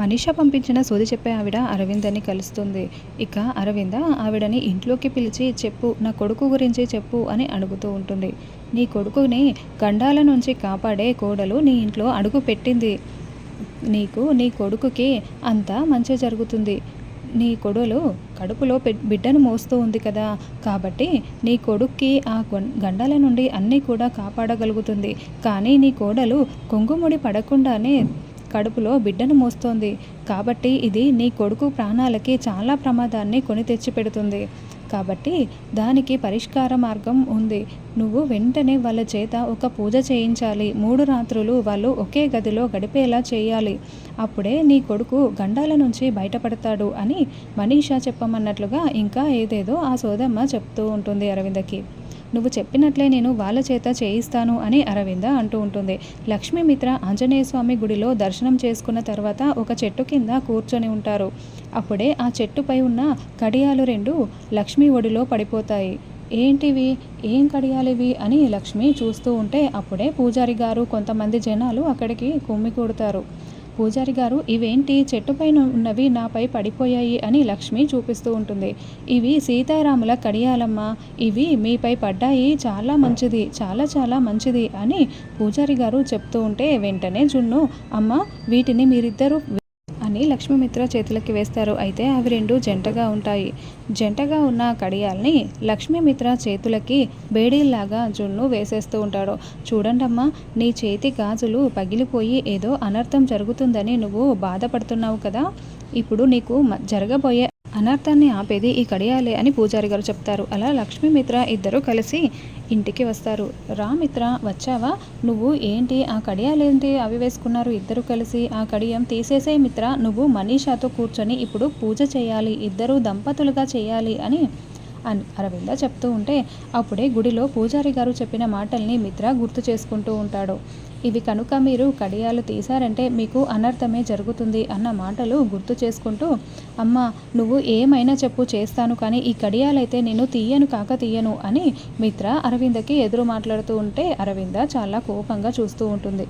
మనీష పంపించిన సోది చెప్పే ఆవిడ అరవిందని కలుస్తుంది. ఇక అరవింద ఆవిడని ఇంట్లోకి పిలిచి చెప్పు నా కొడుకు గురించి చెప్పు అని అడుగుతూ ఉంటుంది. నీ కొడుకుని గండాల నుంచి కాపాడే కోడలు నీ ఇంట్లో అడుగు పెట్టింది. నీకు నీ కొడుకుకి అంతా మంచి జరుగుతుంది. నీ కొడులు కడుపులో బిడ్డను మోస్తూ ఉంది కదా. కాబట్టి నీ కొడుక్కి ఆ గండాల నుండి అన్నీ కూడా కాపాడగలుగుతుంది. కానీ నీ కోడలు కొంగుముడి పడకుండానే కడుపులో బిడ్డను మోస్తోంది. కాబట్టి ఇది నీ కొడుకు ప్రాణాలకి చాలా ప్రమాదాన్ని కొని తెచ్చిపెడుతుంది. కాబట్టి దానికి పరిష్కార మార్గం ఉంది. నువ్వు వెంటనే వాళ్ళ చేత ఒక పూజ చేయించాలి. మూడు రాత్రులు వాళ్ళు ఒకే గదిలో గడిపేలా చేయాలి. అప్పుడే నీ కొడుకు గండాల నుంచి బయటపడతాడు అని మనీషా చెప్పమన్నట్లుగా ఇంకా ఏదేదో ఆ సోదమ్మ చెప్తూ ఉంటుంది అరవిందకి. నువ్వు చెప్పినట్లే నేను వాళ్ళ చేత చేయిస్తాను అని అరవింద అంటూ ఉంటుంది. లక్ష్మీమిత్ర ఆంజనేయ స్వామి గుడిలో దర్శనం చేసుకున్న తర్వాత ఒక చెట్టు కింద కూర్చొని ఉంటారు. అప్పుడే ఆ చెట్టుపై ఉన్న కడియాలు రెండు లక్ష్మీ ఒడిలో పడిపోతాయి. ఏంటివి? ఏం కడియాలివి? అని లక్ష్మి చూస్తూ ఉంటే అప్పుడే పూజారి గారు కొంతమంది జనాలు అక్కడికి కుమ్మి కొడతారు. పూజారి గారు ఇవేంటి? చెట్టుపైన ఉన్నవి నాపై పడిపోయాయి అని లక్ష్మి చూపిస్తూ ఉంటుంది. ఇవి సీతారాముల కడియాలమ్మ. ఇవి మీపై పడ్డాయి. చాలా మంచిది. చాలా చాలా మంచిది అని పూజారి గారు చెప్తూ ఉంటే వెంటనే జున్ను అమ్మ వీటిని మీరిద్దరూ అని లక్ష్మీమిత్ర చేతులకి వేస్తారు. అయితే అవి రెండు జంటగా ఉంటాయి. జంటగా ఉన్న కడియాల్ని లక్ష్మీమిత్ర చేతులకి బేడీల్లాగా జున్ను వేసేస్తూ ఉంటాడు. చూడండమ్మా నీ చేతి గాజులు పగిలిపోయి ఏదో అనర్థం జరుగుతుందని నువ్వు బాధపడుతున్నావు కదా? ఇప్పుడు నీకు జరగబోయే అనర్థాన్ని ఆపేది ఈ కడియాలే అని పూజారి గారు చెప్తారు. అలా లక్ష్మీమిత్ర ఇద్దరు కలిసి ఇంటికి వస్తారు. రామిత్ర వచ్చావా? నువ్వు ఏంటి? ఆ కడియాలేంటి? అవి వేసుకున్నారు ఇద్దరు కలిసి. ఆ కడియం తీసేసే మిత్ర నువ్వు మనీషాతో కూర్చొని ఇప్పుడు పూజ చేయాలి. ఇద్దరు దంపతులుగా చేయాలి అని అని అరవింద చెప్తూ ఉంటే అప్పుడే గుడిలో పూజారి గారు చెప్పిన మాటల్ని మిత్ర గుర్తు చేసుకుంటూ ఉంటాడు. ఇవి కనుక మీరు కడియాలు తీశారంటే మీకు అనర్థమే జరుగుతుంది అన్న మాటలు గుర్తు చేసుకుంటూ అమ్మ నువ్వు ఏమైనా చెప్పు చేస్తాను కానీ ఈ కడియాలైతే నేను తీయను కాక తీయను అని మిత్ర అరవిందకి ఎదురు మాట్లాడుతూ ఉంటే అరవింద చాలా కోపంగా చూస్తూ ఉంటుంది.